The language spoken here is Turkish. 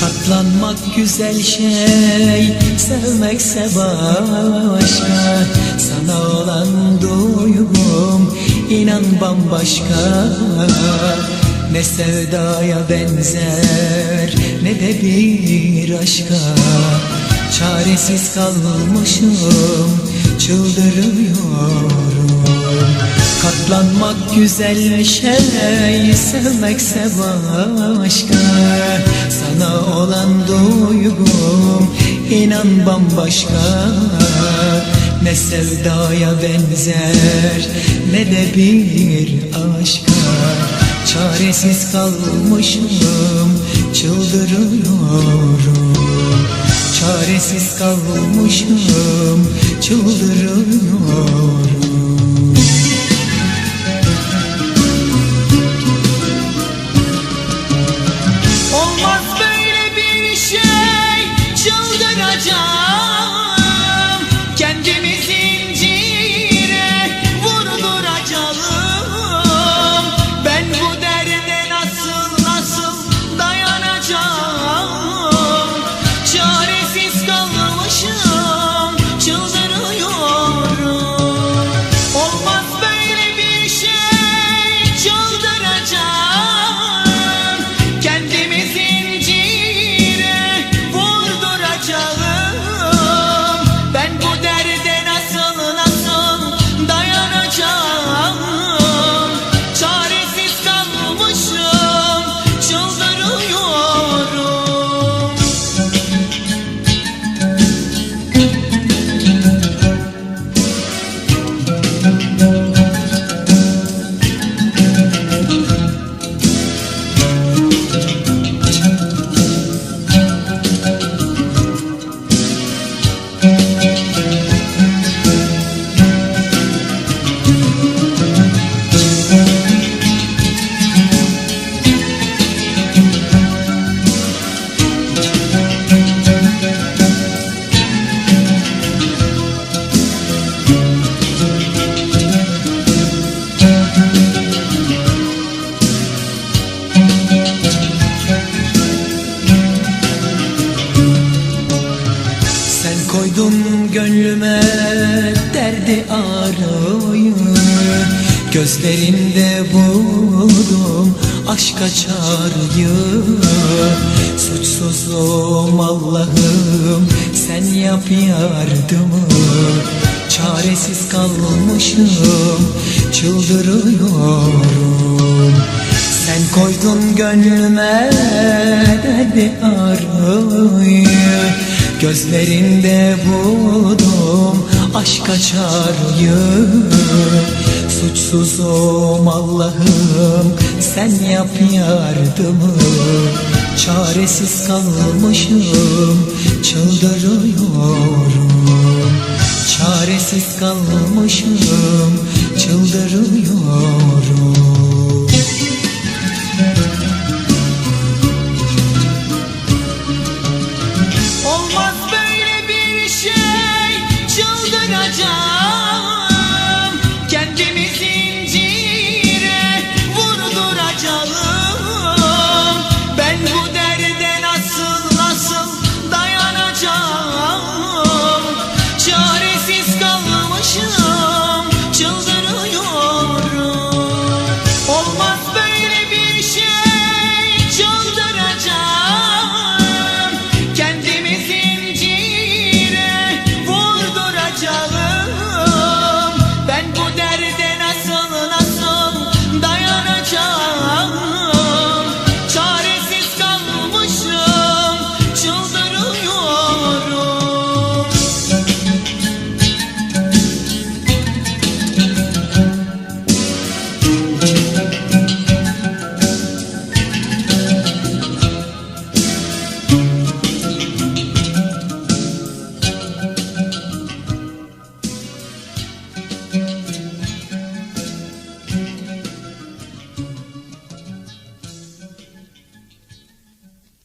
Katlanmak güzel şey, sevmekse başka. Sana olan duygum inan bambaşka. Ne sevdaya benzer ne de bir aşka. Çaresiz kalmışım Çıldırıyorum Katlanmak güzel şey Sevmekse başka. Sana olan duygum inan bambaşka. Ne sevdaya benzer Ne de bir aşka. Çaresiz kalmışım Çıldırıyorum Çaresiz kalmışım Çıldırıyorum Sen koydun gönlüme derdi arayı. Gözlerinde buldum aşka çağrıyı. Suçsuzum Allah'ım sen yap yardımı. Çaresiz kalmışım çıldırıyorum. Sen koydun gönlüme derdi arayı Gözlerinde buldum aşka çağrıyı Suçsuzum Allah'ım sen yap yardımı. Çaresiz kalmışım çıldırıyorum. Çaresiz kalmışım çıldırıyorum